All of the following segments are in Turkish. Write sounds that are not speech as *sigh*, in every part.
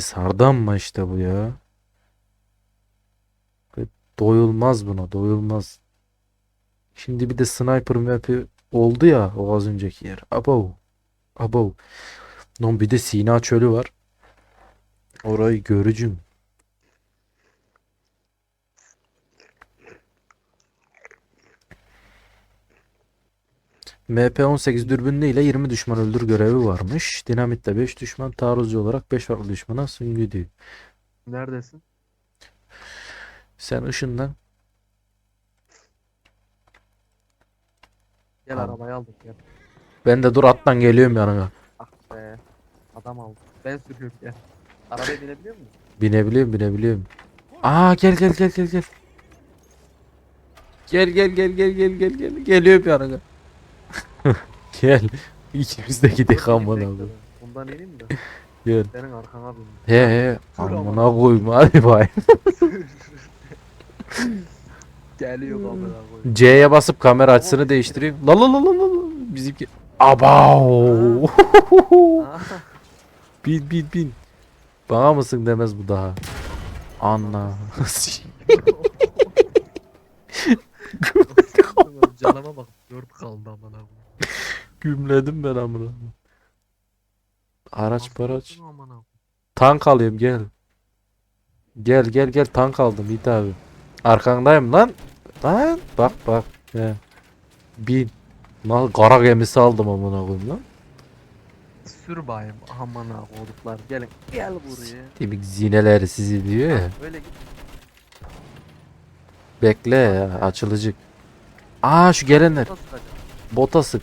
Sardı ama işte bu ya. Doyulmaz buna, doyulmaz. Şimdi bir de sniper map'i oldu ya o az önceki yer. Abo. Abo. Non bir de Sina çölü var. Orayı görücüm. MP18 dürbünlü ile 20 düşman öldür görevi varmış. Dinamitle 5 düşman, taarruzcu olarak 5 farklı düşmana süngü diyor. Neredesin? Sen ışından Gel Tamam. arabayı aldık gel. ben de dur attan geliyorum yanına. Ah be. Adam aldı. Ben sürüyorum gel. Arabaya binebiliyor musun? Binebiliyorum binebiliyorum. Aa gel gel gel gel gel. Gel gel gel gel gel gel gel. Geliyorum yanına. *laughs* Gel. İkimiz de gidelim abi. ben. Bundan ineyim de. Gel. Senin arkana bin. He he. Amına koyma hadi bay. *laughs* Geliyor kamera koy. C'ye basıp kamera açısını değiştireyim. La la la la la. Bizimki. Abav. Ah, *laughs* bin bin bin. Bana mısın demez bu daha. Anla. Canıma bak. Dört kaldı amına koyayım. Gümledim ben amına. Araç paraç. Tank alayım gel. Gel gel gel tank aldım Yiğit abi. Arkandayım lan. Lan bak bak. He. Bin. Lan kara gemisi aldım amına koyayım lan. Sür bayım amına koyduklar. Gelin. Gel buraya. Tipik zineleri sizi diyor ya. Böyle git. Bekle ya açılıcık. Aa şu gelenler. Bota sık.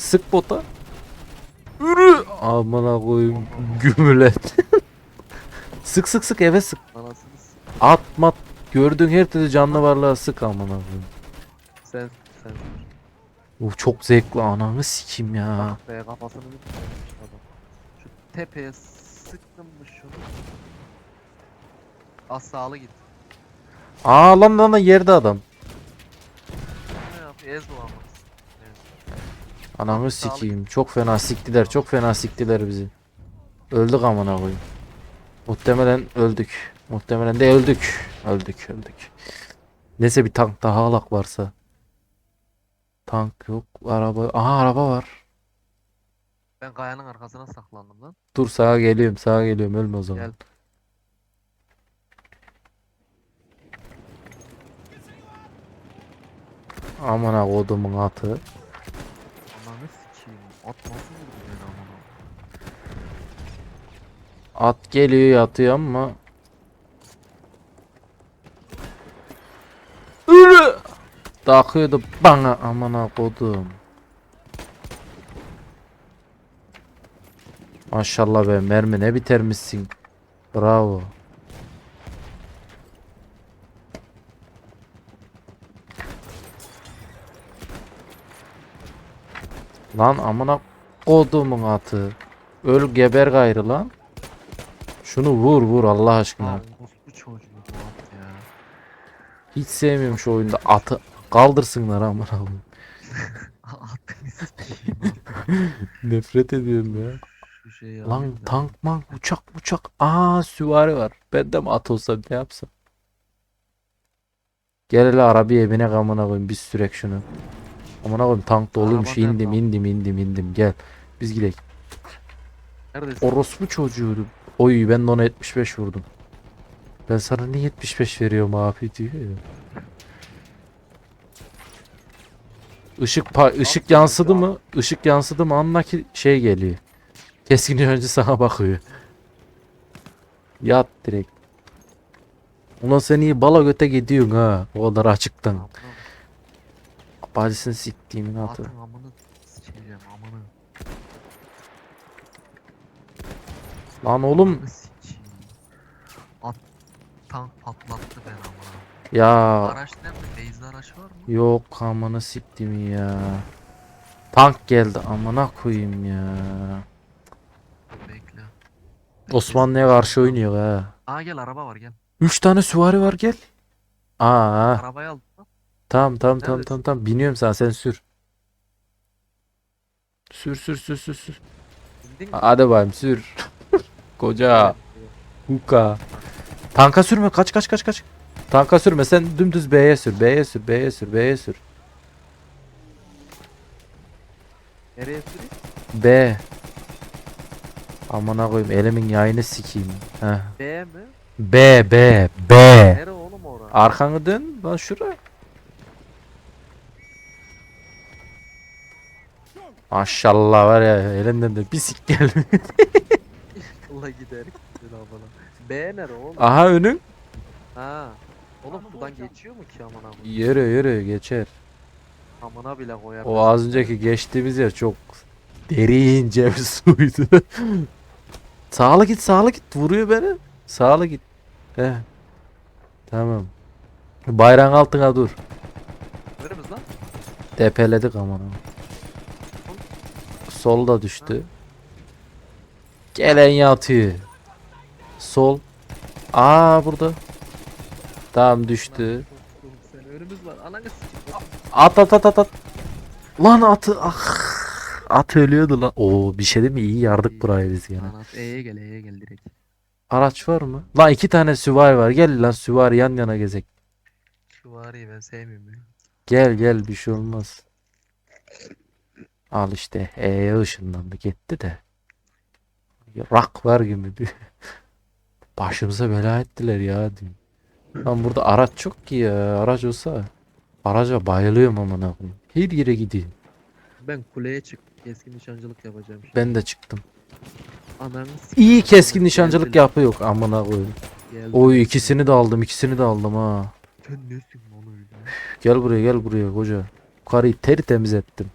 Sık bota. Yürü. Amına koyayım gümület. *laughs* sık sık sık eve sık. Anasını s- At mat. Gördüğün her türlü canlı varlığa sık amına koyayım. Sen sen. Uf çok zevkli ananı sikim ya. Be kafasını adam. Şu tepeye sıktım mı şunu? Az sağlı git. Aa lan lan lan yerde adam. Ne yap? Ez o ama. Sağlık. sikeyim. Çok fena siktiler. Çok fena siktiler bizi. Öldük amına koyayım. Muhtemelen öldük. Muhtemelen de öldük. Öldük öldük. Neyse bir tank daha alak varsa. Tank yok. Araba. Aha araba var. Ben kayanın arkasına saklandım lan. Dur sağa geliyorum. Sağa geliyorum. Ölme o zaman. Gel. Amına kodumun atı. At geliyor yatıyor ama. Ürü! Takıyordu bana amına kodum. Maşallah be mermi ne bitermişsin. Bravo. Lan amına kodumun atı. Öl geber gayrı lan. Şunu vur vur Allah aşkına. Lan bu çocuğu bu at ya. Hiç sevmiyorum şu oyunda atı. Kaldırsınlar amına koyayım. *laughs* *laughs* Nefret ediyorum ya. Şu şeyi Lan da. tank mank uçak uçak. Aa süvari var. Ben de mi at olsam ne yapsam? Gel hele arabayı evine amına koyayım biz sürek şunu. Amına koyayım tank doluymuş. Araba İndim indim indim indim gel. Biz gidelim. Neredesin? Orospu çocuğu. Oy ben de ona 75 vurdum. Ben sana niye 75 veriyorum abi diyor ya. Işık pa- ışık yansıdı mı? Işık yansıdı mı anla ki şey geliyor. Keskin önce sana bakıyor. Yat direkt. Ulan sen iyi bala göte gidiyorsun ha. O kadar açıktan. Amına Bacısını siktiğimin atı. Atın amını sikeceğim amını. Lan oğlum Amını sikeyim. At tank patlattı ben amına. ya Araç nerede? Beyzli araç var mı? yok amına siktim ya. Tank geldi amına koyayım ya. Bekle. Osmanlı'ya karşı oynuyor ha. Aa gel araba var gel. 3 tane süvari var gel. Aa, Arabayı lan. Tamam tamam tamam tamam tamam biniyorum sen sen sür. Sür sür sür sür sür. Bindin mi? Hadi bakayım sür. *laughs* Koca. Huka. Tanka sürme. Kaç kaç kaç kaç. Tanka sürme. Sen dümdüz B'ye sür. B'ye sür. B'ye sür. B'ye sür. Nereye süreyim? B. Amına koyayım elimin yayını sikeyim. Heh. B mi? B B B. Nere oğlum ora? Arkanı dön lan şuraya. Maşallah var ya elinden de bir sik geldi. Allah gider. Güzel abla. B nere oğlum? Aha önün. Ha. Oğlum buradan geçiyor mu ki amına koyayım? Yürü yürü geçer. Amına bile koyar. O az önceki geçtiğimiz yer çok derince bir suydu. *laughs* sağlı git sağlı git vuruyor beni. Sağlı git. He. Tamam. Bayrağın altına dur. Neremiz lan? Tepeledik aman aman. Sol da düştü. Gelen yatıyor. Sol. Aa burada. Tamam düştü. Önümüz var. Ananı. At at at at at. Lan atı ah. At ölüyordu lan. Oo bir şey değil mi? İyi yardık burayı biz gene. Anas E'ye gel E'ye gel direkt. Araç var mı? Lan iki tane süvari var. Gel lan süvari yan yana gezek. Şu var ya ben sevmiyorum ya. Gel gel bir şey olmaz. Al işte E'ye ışınlandı gitti de. Rak var gibi bir. *laughs* Başımıza bela ettiler ya diyeyim. Lan burada araç çok ki ya. Araç olsa. Araca bayılıyorum amına koyayım. Her yere gideyim. Ben kuleye çık. Keskin nişancılık yapacağım şimdi. Ben de çıktım. Ananı. İyi keskin nişancılık Geldiler, yapıyor amına koyayım. geldiler. Oy ikisini de aldım, ikisini de aldım ha. Sen nesin onu öyle? Gel buraya, gel buraya koca. Yukarıyı tertemiz ettim.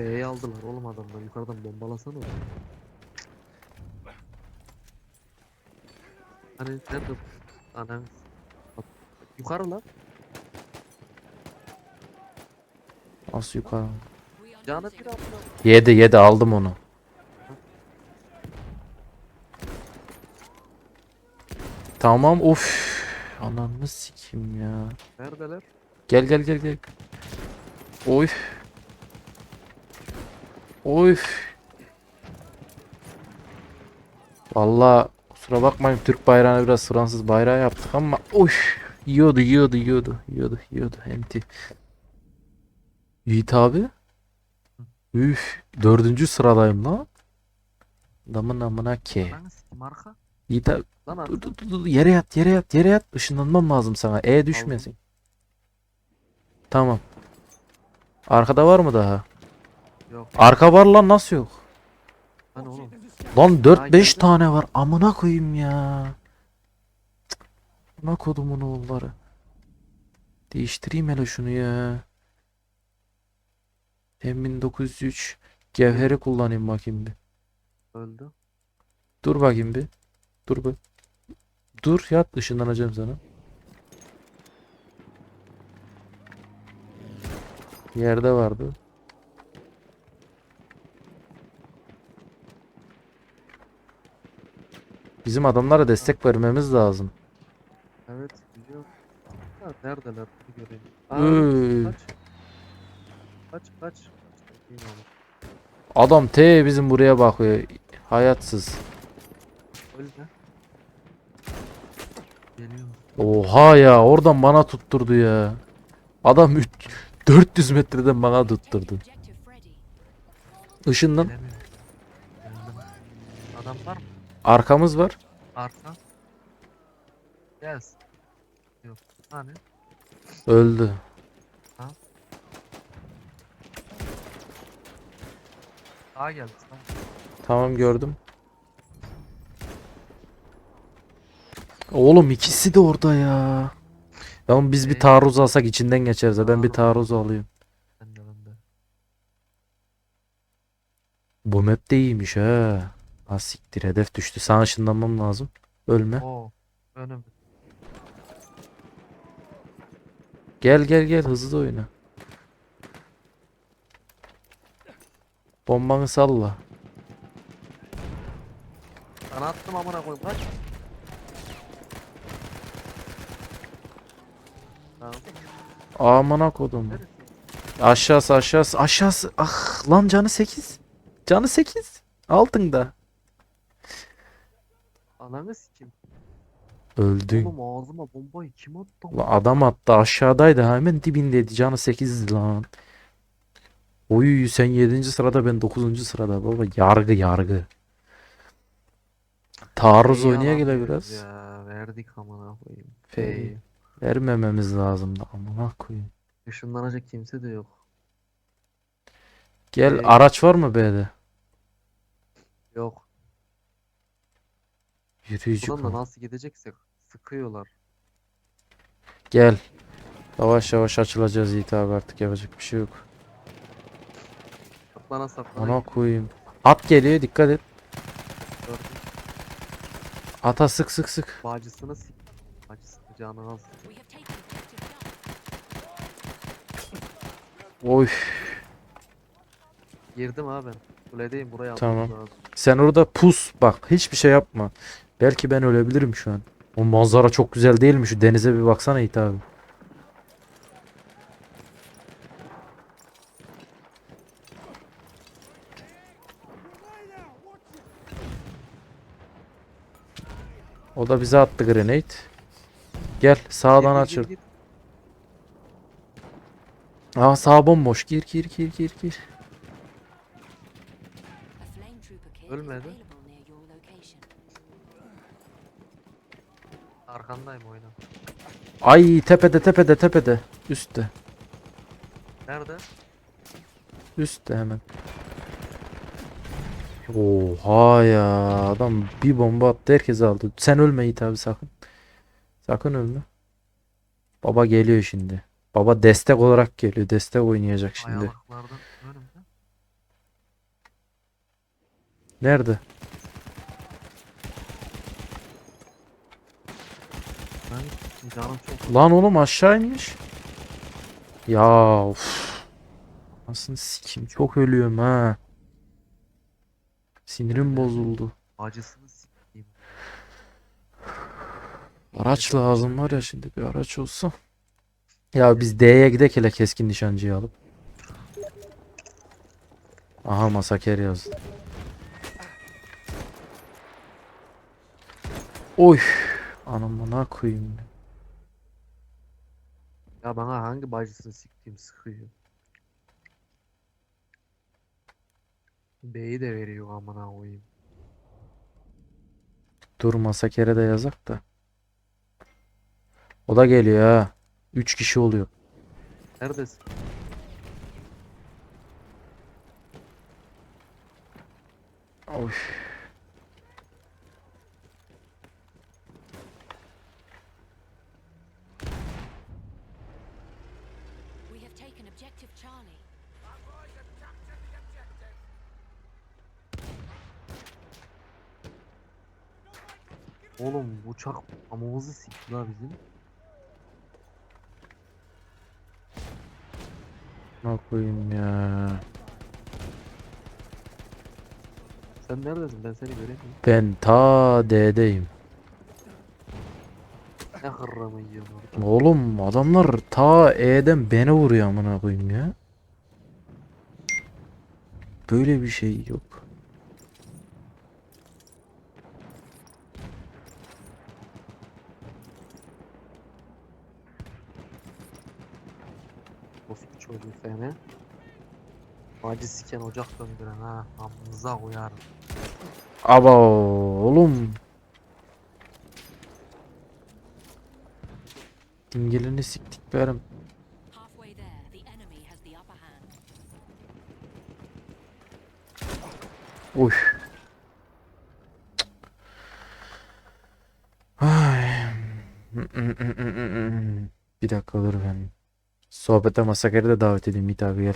F'yi aldılar oğlum adamlar. Yukarıdan bombalasana onu. Hani nerede? Bak, Yukarı lan. Nasıl yukarı? Canı bir amına. Yedi, yedi aldım onu. Tamam, of. Ananı sikim ya. Neredeler? Gel gel gel gel. Oy. Oy. Vallahi kusura bakmayın Türk bayrağını biraz Fransız bayrağı yaptık ama oy. Yiyordu yiyordu yiyordu yiyordu yiyordu enti. Yiğit abi. Üf. Dördüncü sıradayım lan. Adamın amına ki. Ananı sikeyim arka. Yiğit abi. Lan Dur, dur, dur, dur. Yere yat yere yat yere yat. Işınlanmam lazım sana. E düşmesin. Tamam. Arkada var mı daha? Yok. Arka var lan nasıl yok? Hani oğlum. Lan 4-5 geldi. tane var. Amına koyayım ya. Amına kodumun oğulları. Değiştireyim hele şunu ya. M1903 Gevheri kullanayım bakayım bir. Öldü. Dur bakayım bir. Dur bir. Dur yat ışınlanacağım sana. Yerde vardı. Bizim adamlara destek vermemiz lazım. Evet biliyorum. Ha, neredeler? Bir göreyim. Aa, Üy. kaç. Kaç kaç. olur. Adam T bizim buraya bakıyor. Hayatsız. Ölme. Geliyor. Oha ya oradan bana tutturdu ya. Adam üç- 400 metreden bana tutturdu. Işınlan. Gelemiyor. Geldim. Adam var mı? Arkamız var. Arka. Yes. Yok. Hani? Öldü. Sağa geldi. Sağa. Tamam gördüm. Oğlum ikisi de orada ya. Ya biz bir Ee? taarruz alsak içinden geçeriz. ha. Ben bir Taarruz. taarruz alayım. Ben de ben de. Bu map de iyiymiş ha. Ha siktir hedef düştü. Sana ışınlanmam lazım. Ölme. Oo. Önüm. Gel gel gel hızlı oyna. Bombanı salla. Sana attım amına koyayım kaç. Tamam. Amına kodum. Aşağısı aşağısı aşağısı. Ah lan canı 8. Canı 8. Altında. Ananı sikim. Öldün. Oğlum ağzıma bombayı kim attı? Ulan adam attı aşağıdaydı hemen dibindeydi canı 8 lan. Oy sen 7. sırada ben 9. sırada baba yargı yargı. Taarruz Neyi oynaya gele biraz. Ya verdik amına koyayım. Fey. Fey. Vermememiz lazımdı amına koyayım. Işınlanacak kimse de yok. Gel Fey. araç var mı B'de? Yok. Yürüyücü Buradan da nasıl gideceksek sıkıyorlar. Gel. Yavaş yavaş açılacağız Yiğit abi artık yapacak bir şey yok. Saklana saklana Ona koyayım. At geliyor dikkat et. Gördüm. Ata sık sık sık. Bacısını sik. Bacısını canı az. We have taken objective Duff. Oy. Girdim abi ben. Kuledeyim buraya Tamam. Sen orada pus bak hiçbir şey yapma. Belki ben ölebilirim şu an. O manzara çok güzel değil mi? Şu denize bir baksana Yiğit abi. O da bize attı grenade. Gel sağdan gir. Aa sağ bomboş. Gir gir gir gir gir. Ölmedi. Arkandayım oyna. Ay tepede tepede tepede. Üstte. Nerede? Üstte hemen. Oha ya adam bir bomba attı herkes aldı. Sen ölme Yiğit abi sakın. Sakın ölme. Baba geliyor şimdi. Baba destek olarak geliyor. Destek oynayacak şimdi. Nerede? Ben canım çok Lan oğlum aşağı inmiş. Ya uf. Nasıl sikim çok ölüyorum ha. Sinirim bozuldu. acısını sikeyim. Araç lazım var ya şimdi bir araç olsa. Ya biz D'ye gidek hele keskin nişancıyı alıp. Aha masaker yazdı. Oy. Anamına koyayım. Ya bana hangi bacısını siktiğim sıkıyor. B'yi de veriyor amına koyayım. Dur masakere de yazak da. O da geliyor ha. 3 kişi oluyor. Neredesin? Oy. We have taken objective Charlie. Oğlum uçak amımızı sikti la bizim. Ne koyayım ya. Sen neredesin? Ben seni göremiyorum. Ben ta D'deyim. Ne hırramı orada? Oğlum adamlar ta E'den beni vuruyor amına koyayım ya. Böyle bir şey yok. Orospu çocuğu seni. Bacı siken ocak döndüren ha. Amınıza koyarım. Aba oğlum. The upper hand. Uy. Ay. Bir dakika dur ben. Sohbete masakere de davet edeyim Yiğit abi gel.